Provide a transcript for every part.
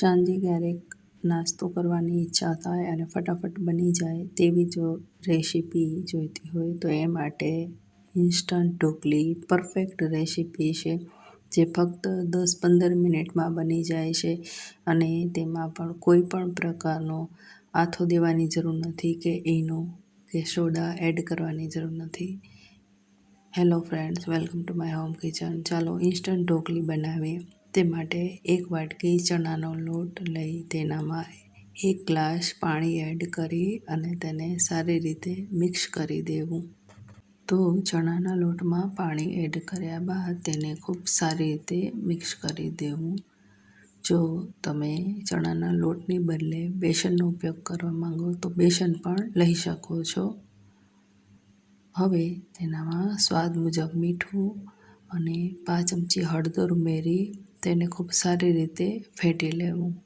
સાંજે ક્યારેક નાસ્તો કરવાની ઈચ્છા થાય અને ફટાફટ બની જાય તેવી જો રેસીપી જોઈતી હોય તો એ માટે ઇન્સ્ટન્ટ ઢોકલી પરફેક્ટ રેસીપી છે. જે ફક્ત દસ પંદર મિનિટમાં બની જાય છે અને તેમાં પણ કોઈ પણ પ્રકારનો આથો દેવાની જરૂર નથી કે ઈનો કે સોડા એડ કરવાની જરૂર નથી. Hello friends welcome to my home kitchen ચાલો ઇન્સ્ટન્ટ ઢોકલી બનાવીએ. તે માટે એક વાટકી ચણાનો લોટ લઈ તેનામાં એક ગ્લાસ પાણી એડ કરી અને તેને સારી રીતે મિક્સ કરી દેવું. તો ચણાના લોટમાં પાણી એડ કર્યા બાદ તેને ખૂબ સારી રીતે મિક્સ કરી દેવું. જો તમે ચણાના લોટની બદલે બેસનનો ઉપયોગ કરવા માંગો તો બેસન પણ લઈ શકો છો. હવે તેનામાં સ્વાદ મુજબ મીઠું અને પાંચ ચમચી હળદર ઉમેરી તેને ખૂબ સારી રીતે ફેટી લેવું.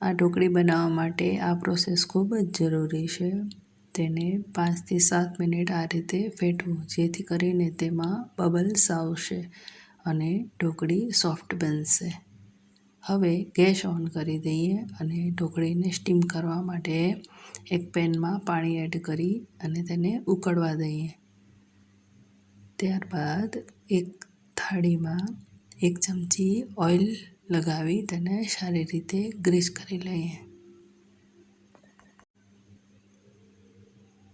આ ઢોકળી બનાવવા માટે આ પ્રોસેસ ખૂબ જ જરૂરી છે. તેને પાંચથી સાત મિનિટ આ રીતે ફેટવું, જેથી કરીને તેમાં બબલ્સ આવશે અને ઢોકળી સોફ્ટ બનશે. હવે ગેસ ઓન કરી દઈએ અને ઢોકળીને સ્ટીમ કરવા માટે એક પેનમાં પાણી એડ કરી અને તેને ઉકળવા દઈએ. ત્યારબાદ એક થાળીમાં એક ચમચી ઓઇલ લગાવી તેને સારી રીતે ગ્રીસ કરી લઈએ.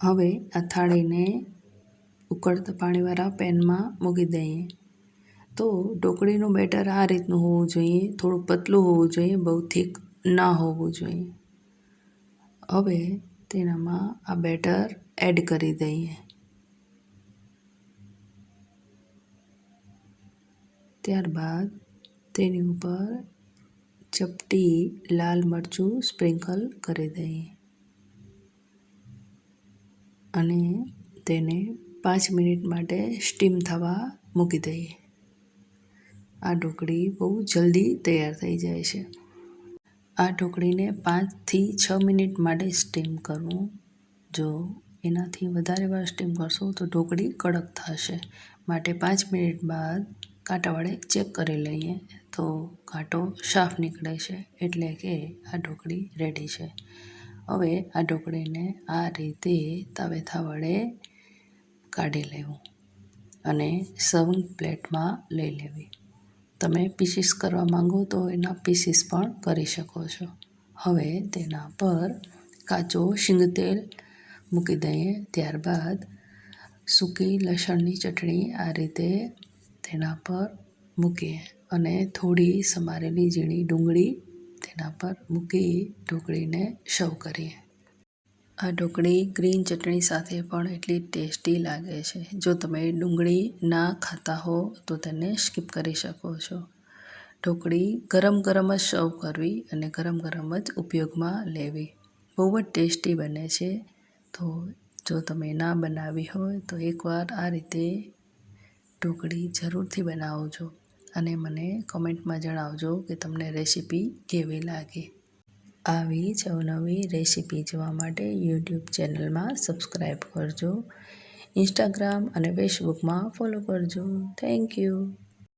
હવે આ થાળીને ઉકળતા પાણીવાળા પેનમાં મૂકી દઈએ. તો ઢોકળીનું બેટર આ રીતનું હોવું જોઈએ, થોડું પતલું હોવું જોઈએ, બહુ થીક ના હોવું જોઈએ. હવે તેનામાં આ બેટર એડ કરી દઈએ. ત્યારબાદ તેની ઉપર ચપટી લાલ મરચું સ્પ્રિંકલ કરી દઈએ અને તેને પાંચ મિનિટ માટે સ્ટીમ થવા મૂકી દઈએ આ ઢોકળી બહુ જલ્દી તૈયાર થઈ જાય છે. આ ઢોકળીને પાંચથી છ મિનિટ માટે સ્ટીમ કરવું. જો એનાથી વધારે વાર સ્ટીમ કરશો તો ઢોકળી કડક થશે. માટે પાંચ મિનિટ બાદ કાંટા વડે ચેક કરી લઈએ તો કાંટો સાફ નીકળે છે એટલે કે આ ઢોકળી રેડી છે. હવે આ ઢોકળીને આ રીતે તવેથા વડે કાઢી લેવું અને સર્વિંગ પ્લેટમાં લઈ લેવી. તમે પીસીસ કરવા માંગો તો એના પીસીસ પણ કરી શકો છો. હવે તેના પર કાચો શીંગ તેલ મૂકી દઈએ ત્યારબાદ સૂકી લસણની ચટણી આ રીતે તેના પર મૂકીએ અને થોડી સમારેલી ઝીણી ડુંગળી તેના પર મૂકી, ઢોકળીને સર્વ કરીએ આ ઢોકળી ગ્રીન ચટણી સાથે પણ એટલી ટેસ્ટી લાગે છે. જો તમે ડુંગળી ના ખાતા હો, તો તેને સ્કીપ કરી શકો છો. ઢોકળી ગરમ ગરમ જ સર્વ કરવી અને ગરમ ગરમ જ ઉપયોગમાં લેવી. બહુ જ ટેસ્ટી બને છે. તો જો તમે ના બનાવી હોય, તો એકવાર આ રીતે ઢોકળી જરૂરથી બનાવજો અને મને કમેન્ટમાં જણાવજો કે તમને રેસીપી કેવી લાગે. આવી જ અવનવી રેસીપી જોવા માટે યુટ્યુબ ચેનલમાં સબસ્ક્રાઈબ કરજો, ઇન્સ્ટાગ્રામ અને ફેસબુકમાં ફોલો કરજો. Thank you.